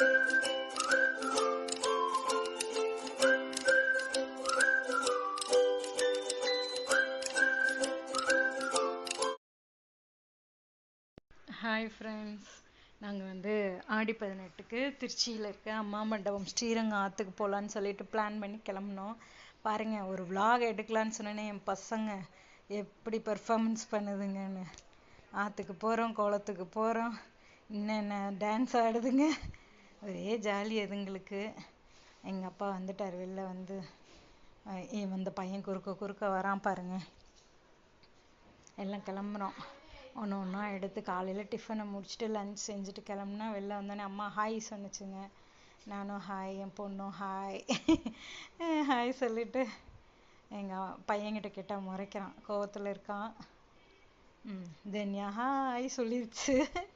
Hi friends நாங்கள் வந்து ஆடி பதினெட்டுக்கு திருச்சியில் இருக்க அம்மா மண்டபம் ஸ்ரீரங்கம் ஆற்றுக்கு போகலான்னு சொல்லிட்டு பிளான் பண்ணி கிளம்புனோம். பாருங்கள் ஒரு vlog எடுக்கலான்னு சொன்னேனே என் பசங்க எப்படி பெர்ஃபார்மன்ஸ் பண்ணுதுங்கன்னு. ஆற்றுக்கு போகிறோம் குளத்துக்கு போகிறோம் என்னென்ன டான்ஸ் ஆடுதுங்க. ஒரே ஜாலி அதுங்களுக்கு. எங்கள் அப்பா வந்துட்டார் வெளில வந்து இந்த பையன் குறுக்க குறுக்க வரான் பாருங்க. எல்லாம் கிளம்புறோம். ஒன்று ஒன்றா எடுத்து காலையில் டிஃபனை முடிச்சுட்டு லஞ்ச் செஞ்சுட்டு கிளம்புனா வெளில வந்தோடனே அம்மா ஹாய் சொன்னுச்சுங்க. நானும் ஹாய் என் பொண்ணும் ஹாய் ஹாய் சொல்லிட்டு எங்கள் பையன்கிட்ட கேட்டால் முறைக்கிறான். கோவத்தில் இருக்கான். ம் தென்யா ஹாய் சொல்லிருச்சு.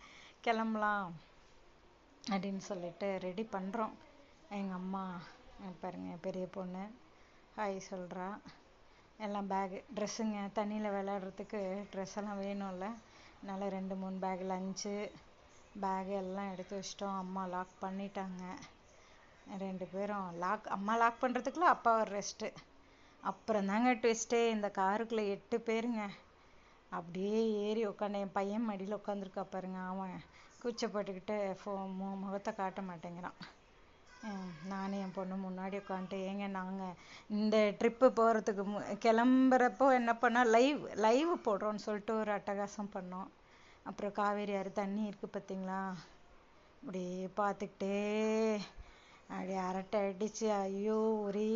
கிளம்பலாம். அப்படின்னு சொல்லிட்டு ரெடி பண்ணுறோம் எங்கள் அம்மா பாருங்கள் பாருங்க பெரிய பொண்ணு. ஹாய் சொல்கிறா எல்லாம் பேகு ட்ரெஸ்ஸுங்க தண்ணியில் விளையாடுறதுக்கு ட்ரெஸ் எல்லாம் வேணும்ல. அதனால் ரெண்டு மூணு பேக் லஞ்சு பேக் எல்லாம் எடுத்து வச்சிட்டோம். அம்மா லாக் பண்ணிட்டாங்க. ரெண்டு பேரும் லாக் அம்மா லாக் பண்ணுறதுக்குள்ள அப்பா ஒரு ரெஸ்ட்டு அப்புறம் தாங்க ட்விஸ்ட்டே இந்த காருக்குள்ளே எட்டு பேருங்க. அப்படியே ஏறி உட்காந்து என் பையன் மடியில் உட்காந்துருக்கா பாருங்க. அவன் கூச்சப்பட்டுக்கிட்டு ஃபோ மு முகத்தை காட்ட மாட்டேங்கிறான். நானும் என் பொண்ணு முன்னாடி உட்காந்துட்டு ஏங்க நாங்கள் இந்த ட்ரிப்பு போகிறதுக்கு மு கிளம்புறப்போ என்ன பண்ணோம்? லைவ் லைவ் போடுறோன்னு சொல்லிட்டு ஒரு அட்டகாசம் பண்ணோம். அப்புறம் காவேரி ஆறு தண்ணி இருக்குது பார்த்தீங்களா அப்படியே பார்த்துக்கிட்டே அப்படியே அரட்டை அடிச்சு ஐயோ ஒரே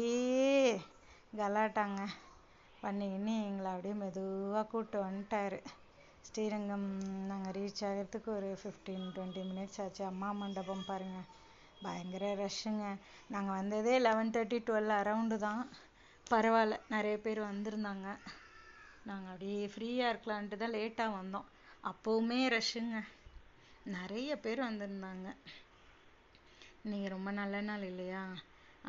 கலாட்டாங்க. பண்ணிக்கின்னு எங்களை அப்படியே மெதுவாக கூப்பிட்டு வந்துட்டாரு. ஸ்ரீரங்கம் நாங்கள் ரீச் ஆகிறதுக்கு ஒரு ஃபிஃப்டீன் டுவெண்ட்டி மினிட்ஸ் ஆச்சு. அம்மா மண்டபம் பாருங்கள் பயங்கர ரஷ்ஷுங்க நாங்கள் வந்ததே லெவன் தேர்ட்டி டுவெல் அரவுண்டு தான். பரவாயில்ல நிறைய பேர் வந்திருந்தாங்க. நாங்கள் அப்படியே ஃப்ரீயாக இருக்கலான்ட்டு தான் லேட்டாக வந்தோம். அப்போவுமே ரஷ்ஷுங்க நிறைய பேர் வந்திருந்தாங்க. இன்றைக்கி ரொம்ப நல்ல நாள் இல்லையா?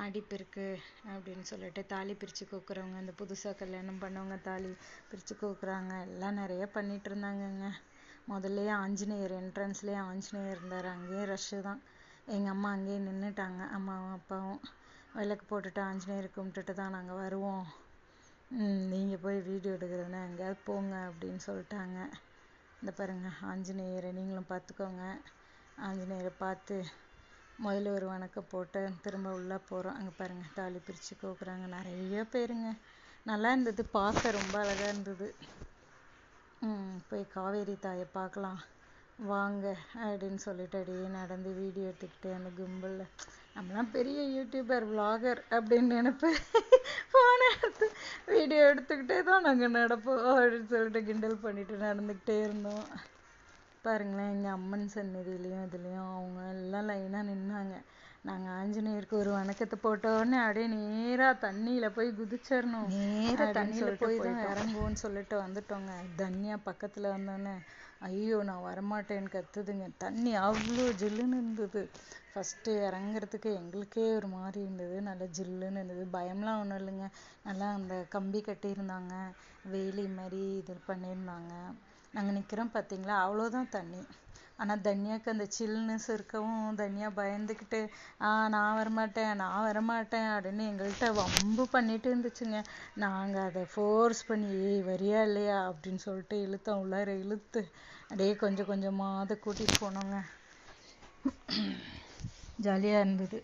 அடிப்பிருக்கு அப்படின்னு சொல்லிட்டு தாலி பிரித்து கோக்குறவங்க இந்த புதுசாக கல்யாணம் பண்ணவங்க தாலி பிரித்து கோக்குறாங்க எல்லாம் நிறைய பண்ணிட்டு இருந்தாங்கங்க. முதல்லயே ஆஞ்சநேயர் என்ட்ரன்ஸ்லேயே ஆஞ்சநேயர் இருந்தார். அங்கேயே ரஷ்ஷு தான். எங்கள் அம்மா அங்கேயே நின்றுட்டாங்க அம்மாவும் அப்பாவும் விளக்கு போட்டுட்டு ஆஞ்சநேயர் கும்பிட்டுட்டு தான் நாங்கள் வருவோம். நீங்கள் போய் வீடியோ எடுக்கிறதுனா எங்கேயாவது போங்க அப்படின்னு சொல்லிட்டாங்க. இந்த பாருங்க ஆஞ்சநேயரை நீங்களும் பார்த்துக்கோங்க. ஆஞ்சநேயரை பார்த்து முதல்ல ஒரு வணக்கம் போட்டு திரும்ப உள்ளே போகிறோம். அங்கே பாருங்க தாலி பிரித்து கோக்குறாங்க. நிறைய பேருங்க. நல்லா இருந்தது. பார்க்க ரொம்ப அழகாக இருந்தது. ம் போய் காவேரி தாயை பார்க்கலாம். வாங்க அப்படின்னு சொல்லிட்டு அப்படியே நடந்து வீடியோ எடுத்துக்கிட்டு அந்த கும்பலில் நம்மளாம் பெரிய யூடியூபர் vlogger அப்படின்னு நினைப்பு ஃபோனை எடுத்து வீடியோ எடுத்துக்கிட்டே தான் நாங்கள் நடப்போம் அப்படின்னு சொல்லிட்டு கிண்டல் பண்ணிட்டு நடந்துக்கிட்டே இருந்தோம். பாருங்களேன் எங்கள் அம்மன் சந்நிதியிலையும் இதுலேயும் அவங்க எல்லாம் லைனாக நின்னாங்க. நாங்கள் ஆஞ்சநேயருக்கு ஒரு வணக்கத்தை போட்ட உடனே அப்படியே நேராக தண்ணியில் போய் குதிச்சிடணும் நேராக தண்ணியில் போய் தான் இறங்குவோன்னு சொல்லிட்டு வந்துட்டோங்க. தன்யா பக்கத்தில் வந்தோடனே ஐயோ நான் வரமாட்டேன்னு கத்துதுங்க. தண்ணி அவ்வளோ ஜில்லுன்னு இருந்தது. ஃபஸ்ட்டு இறங்குறதுக்கு எங்களுக்கே ஒரு மாதிரி இருந்தது. நல்லா ஜில்லுன்னு இருந்தது. பயம்லாம் ஒன்றும் இல்லைங்க. நல்லா அந்த கம்பி கட்டியிருந்தாங்க. வேலி மாதிரி இது பண்ணியிருந்தாங்க. நாங்கள் நிற்கிறோம் பார்த்தீங்களா அவ்வளோதான் தண்ணி. ஆனால் தன்யாக்கு அந்த சில்னஸ் இருக்கவும் தன்யா பயந்துக்கிட்டு ஆ நான் வரமாட்டேன் நான் வரமாட்டேன் அப்படின்னு எங்கள்கிட்ட வம்பு பண்ணிட்டு இருந்துச்சுங்க. நாங்கள் அதை ஃபோர்ஸ் பண்ணி ஏய் வரியா இல்லையா? அப்படின்னு சொல்லிட்டு இழுத்தோம். உள்ளார இழுத்து அப்படியே கொஞ்சம் கொஞ்சமாக அதை கூட்டிகிட்டு போனோங்க. ஜாலியாக இருந்தது.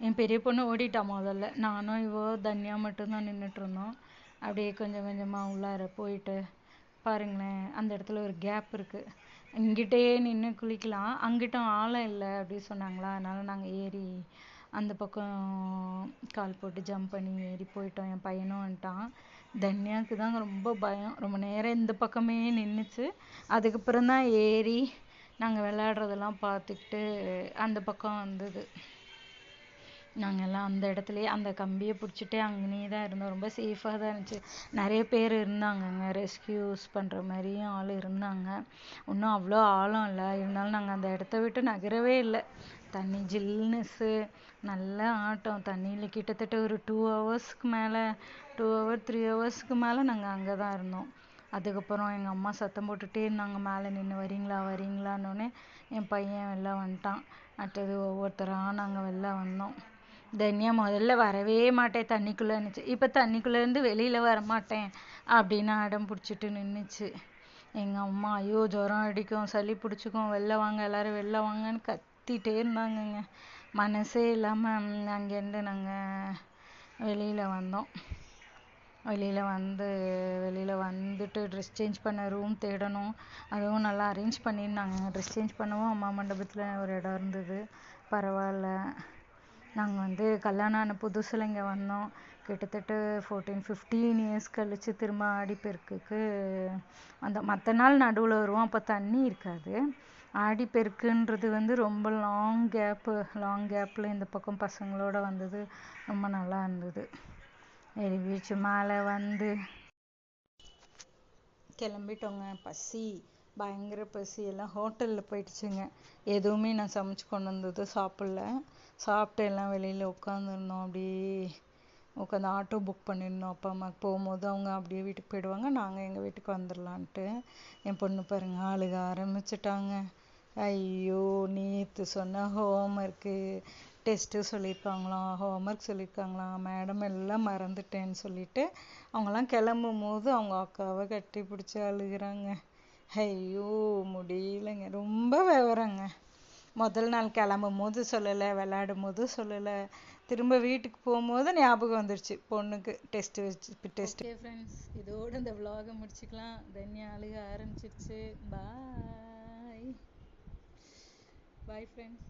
என் பெரிய பொண்ணு ஓடிட்டா முதல்ல. நானும் இவோ தன்யா மட்டும்தான் நின்றுட்டு இருந்தோம். அப்படியே கொஞ்சம் கொஞ்சமாக உள்ளார போயிட்டு பாருங்களேன் அந்த இடத்துல ஒரு கேப் இருக்கு. இங்கிட்டே நின்று குளிக்கலாம். அங்கிட்டும் ஆழம் இல்லை அப்படி சொன்னாங்களா? அதனால நாங்கள் ஏறி அந்த பக்கம் கால் போட்டு ஜம்ப் பண்ணி ஏறி போயிட்டோம். என் பையனும் வந்துட்டான். தன்யாவுக்கு தான் ரொம்ப பயம். ரொம்ப நேரம் இந்த பக்கமே நின்றுச்சு அதுக்கப்புறம் தான் ஏறி நாங்கள் விளையாடுறதெல்லாம் பார்த்துக்கிட்டு அந்த பக்கம் வந்தது. நாங்கள் எல்லாம் அந்த இடத்துலயே அந்த கம்பியை பிடிச்சிட்டே அங்கேயே தான் இருந்தோம். ரொம்ப சேஃபாக தான் இருந்துச்சு. நிறைய பேர் இருந்தாங்கங்க. ரெஸ்கியூஸ் பண்ணுற மாதிரியும் ஆள் இருந்தாங்க. ஒன்றும் அவ்வளோ ஆழம் இல்லை. இருந்தாலும் நாங்கள் அந்த இடத்த விட்டு நகரவே இல்லை. தண்ணி ஜில்னஸ்ஸு நல்ல ஆட்டம். தண்ணியில் கிட்டத்தட்ட ஒரு டூ ஹவர்ஸ்க்கு மேலே டூ ஹவர் த்ரீ ஹவர்ஸ்க்கு மேலே நாங்கள் அங்கே தான் இருந்தோம். அதுக்கப்புறம் எங்கள் அம்மா சத்தம் போட்டுகிட்டே இருந்தாங்க. மேலே நின்று வரீங்களா? வரீங்களான்னொன்னே என் பையன் வெளில வந்துட்டான். அடுத்தது ஒவ்வொருத்தராக நாங்கள் வெளில வந்தோம். தன்யா முதல்ல வரவே மாட்டேன். தண்ணிக்குள்ளே இருந்துச்சு. இப்போ தண்ணிக்குள்ளேருந்து வெளியில் வர மாட்டேன். அப்படின்னு அடம் பிடிச்சிட்டு நின்றுச்சு எங்கள் அம்மா ஐயோ ஜுரம் அடிக்கும். சளி பிடிச்சிக்கும். வெளில வாங்க எல்லாரும் வெளில வாங்கன்னு கத்திட்டே இருந்தாங்கங்க. மனசே இல்லாமல் அங்கேருந்து நாங்கள் வெளியில் வந்தோம். வெளியில் வந்து வெளியில் வந்துட்டு ட்ரெஸ் சேஞ்ச் பண்ண ரூம் தேடணும். அதுவும் நல்லா அரேஞ்ச் பண்ணியிருந்தாங்க. ட்ரெஸ் சேஞ்ச் பண்ணவும் அம்மா மண்டபத்தில் ஒரு இடம் இருந்தது. பரவாயில்ல. நாங்கள் வந்து கல்யாணம் ஆன புதுசில் இங்கே வந்தோம். கிட்டத்தட்ட ஃபோர்டீன் ஃபிஃப்டீன் இயர்ஸ் கழித்து திரும்ப ஆடிப்பெருக்குக்கு அந்த மற்ற நாள் நடுவில் வருவோம் அப்போ தண்ணி இருக்காது. ஆடிப்பெருக்குன்றது வந்து ரொம்ப லாங் கேப்பு லாங் கேப்பில் இந்த பக்கம் பசங்களோட வந்தது ரொம்ப நல்லா இருந்தது. எரி வீச்சு மேலே வந்து கிளம்பிட்டோங்க. பசி. பயங்கர பசி எல்லாம் ஹோட்டலில் போயிடுச்சுங்க. எதுவுமே நான் சமைச்சு கொண்டு வந்தது சாப்பிடல. சாப்பிட்டு எல்லாம் வெளியில் உட்காந்துருந்தோம் அப்படியே உட்காந்து ஆட்டோ புக் பண்ணியிருந்தோம். அப்பா அம்மாவுக்கு போகும்போது அவங்க அப்படியே வீட்டுக்கு போயிடுவாங்க. நாங்கள் எங்கள் வீட்டுக்கு வந்துடலான்ட்டு. என் பொண்ணு பாருங்க அழுக ஆரம்பிச்சிட்டாங்க. ஐயோ நேற்று சொன்ன ஹோம்ஒர்க்கு டெஸ்ட்டு சொல்லியிருக்காங்களாம் ஹோம்ஒர்க் சொல்லியிருக்காங்களாம் மேடம் எல்லாம் மறந்துட்டேன்னு சொல்லிட்டு அவங்கெல்லாம் கிளம்பும் போது அவங்க அக்காவை கட்டி பிடிச்சி அழுகுறாங்க. ஐயோ முடியலைங்க. ரொம்ப விவரங்க. முதல் நாள் கிளம்பும் போது சொல்லலை விளையாடும் போது சொல்லலை. திரும்ப வீட்டுக்கு போகும்போது ஞாபகம் வந்துருச்சு. பொண்ணுக்கு டெஸ்ட் வச்சு டெஸ்ட் ஓகே ஃப்ரெண்ட்ஸ் இதோட இந்த விலாகை முடிச்சுக்கலாம். தன்யா அழுக ஆரம்பிச்சிருச்சு. பாய் பாய் ஃப்ரெண்ட்ஸ்